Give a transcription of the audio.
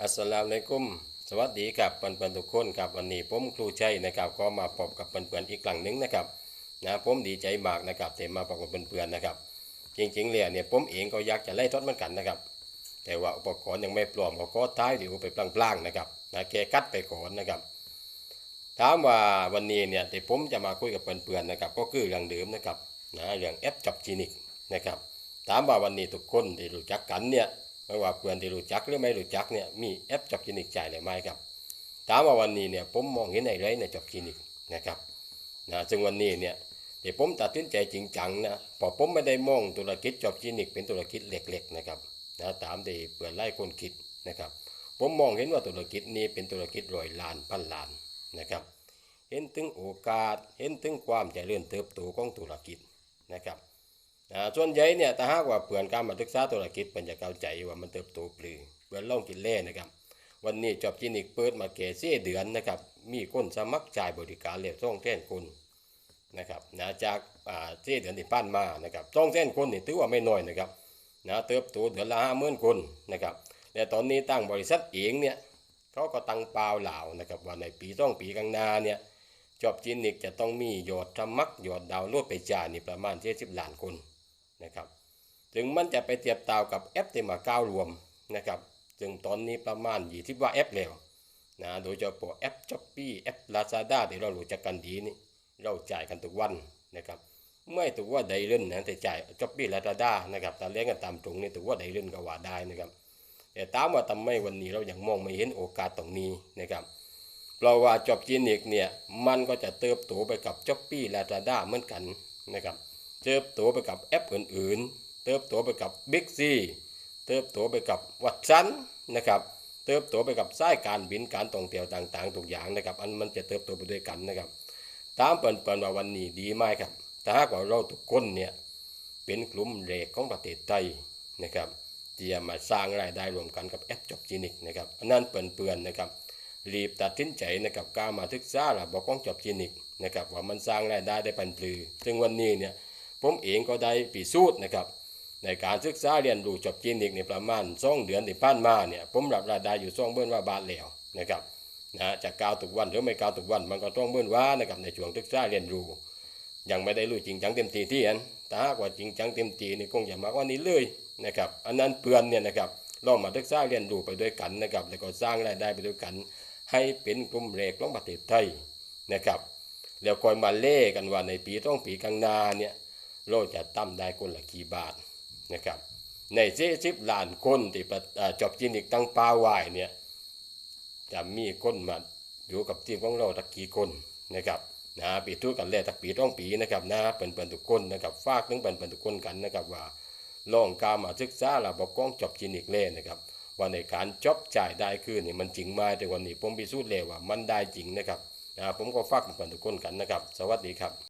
อัสสลามุอะลัยกุม สวัสดีครับเพื่อนๆทุกคนครับวันนี้ผมครูชัยนะครับก็มาพบกับเพื่อนๆอีกครั้งหนึ่งนะครับนะผมดีใจมากนะครับที่มาพบกับเพื่อนๆนะครับจริงๆเลยเนี่ยผมเองก็อยากจะไล่ทอดมือนกันนะครับ แต่ว่าอุปกรณ์ยังไม่พร้อมก็ท้ายเดี๋ยวไปพลางๆนะครับนะแกกัดไปก่อนนะครับ ถามว่าวันนี้เนี่ยที่ผมจะมาคุยกับเพื่อนๆนะครับ ก็คือเรื่องเดิมนะครับนะเรื่องแอปจับจีนิกนะครับถามว่าวันนี้ทุกคนที่รู้จักกันเนี่ย ไม่ว่าเพื่อนที่รู้จักหรือไม่รู้จักเนี่ยมีแอปจับจีนิกจ่ายหรือไม่ครับถามว่าวันนี้เนี่ยผมมองเห็นอะไรในจับจีนิกนะครับนะซึ่งวันนี้เนี่ยที่ผมตัดสินใจจริงจังนะเพอผมไม่ได้มองธุรกิจจับจีนิกเป็นธุรกิจเล็กๆนะครับนะตามที่เพื่อนไล่คนคิดนะครับ ผมมองเห็นว่าธุรกิจนี้เป็นธุรกิจร้อยล้านพันล้านนะครับ เห็นถึงโอกาสเห็นถึงความเจริญเติบโตของธุรกิจนะครับ อ่าส่วนใหญ่เนี่ยถ้าหากว่าเพื่อนการมาศึกษาธุรกิจเป็นจะเข้าใจว่ามันเติบโตปลือเพื่อนลองกินเล่นะครับ วันนี้จอบคลินิกเปิดมาแก่เสีเดือนนะครับ มีคนสมัครจ่ายบริการเรียบส่งแทนคนนะครับนะจากอ่าเสีเดือนที่ผ่านมานะครับส่งแทนคนนี่ถือว่าไม่น้อยนะครับนะเติบโตเดือนละห้าหมื่นคนนะครับแต่ตอนนี้ตั้งบริษัทเองเนี่ยเขาก็ตั้งเปล่าเหล่านะครับว่าในปีต้องปีข้างนาเนี่ยจอบจีนิกจะต้องมียอดสมัครยอดดาวน์โหลดไปจ่ายนี่ประมาณ70ล้านคน นะครับถึงมันจะไปเทียบเตากับแอปที่มาก้ารวมนะครับซึ่งตอนนี้ประมาณ20ว่าแอปแล้วนะโดยเฉพาะแอปช้อปปี้แอปลาซาด้าที่เรารู้จักกันดีนี่เราจ่ายกันทุกวันนะครับไม่ถือว่าได้เล่นนะแต่จ่ายช้อปปี้ลาซาด้านะครับแต่เลี้ยงกันตามตรงนี่ถือว่าได้เล่นก็ว่าได้นะครับแต่ตามว่าทำไมวันนี้เรายังมองไม่เห็นโอกาสตรงนี้นะครับเพราะว่าจอบจีนิกเนี่ยมันก็จะเติบโตไปกับช้อปปี้ลาซาด้าเหมือนกันนะครับ เติบโตไปกับแอปอื่นๆ เติบโตไปกับบิ๊กซีเติบโตไปกับวัดซันนะครับ เติบโตไปกับสายการบินการท่องเที่ยวต่างๆทุกอย่างนะครับ อันมันจะเติบโตไปด้วยกันนะครับ ตามเปิ่นๆว่าวันนี้ดีไหมครับถ้าหากว่าเราทุกคนเนี่ยเป็นกลุ่มเรกของประเทศไทยนะครับที่จะมาสร้างรายได้รวมกันกับแอปจบจีนิกนะครับอันนั้นเปิ่นๆนะครับรีบตัดสินใจนะครับกล้ามาศึกษาระบบของจบคลินิกนะครับว่ามันสร้างรายได้ได้ปันปลือซึ่งวันนี้เนี่ย ผมเองก็ได้พิสูจน์นะครับในการศึกษาเรียนรู้จบคลินิกในประมาณสองเดือนที่ผ่านมาเนี่ยผมรับรายได้อยู่สองเบื้อนว่าบาทแล้วนะครับนะจากกาวทุกวันหรือไม่กาวทุกวันมันก็ต้องเบื้อนว่านะครับในช่วงศึกษาเรียนรู้ยังไม่ได้รู้จริงจังเต็มทีที่อันแต่หากว่าจริงจังเต็มทีนี่คงจะมากว่านี้เลยนะครับอันนั้นเพื่อนเนี่ยนะครับลองมาศึกษาเรียนรู้ไปด้วยกันนะครับแล้วก็สร้างรายได้ไปด้วยกัน ให้เป็นกลุ่มแรกของประเทศไทยนะครับแล้วคอยมาเล่กันว่าในปีต้องปีข้างนาเนี่ย เราจะตั้มได้คนละกี่บาทนะครับในเจ็สิบล้านคนที่จบจินิกตั้งปลาไหวเนี่ยจะมีคนมาอยู่กับทีมของเราตักกี่คนนะครับนะปีทุกันแล่ตักปีต้องปีนะครับนะเป็นเป็นทุกคนนะครับฝากถึงเป็นเป็นทุกคนกันนะครับว่าลองกามาศึกษาระบบกล้องจบจินิกเล่นะครับว่าในการจบจ่ายได้คือนี่มันจริงไหมแต่วันนี้ผมพิสูจน์แล้วว่ามันได้จริงนะครับนะผมก็ฝากเพื่อนทุกคนกันนะครับ สวัสดีครับ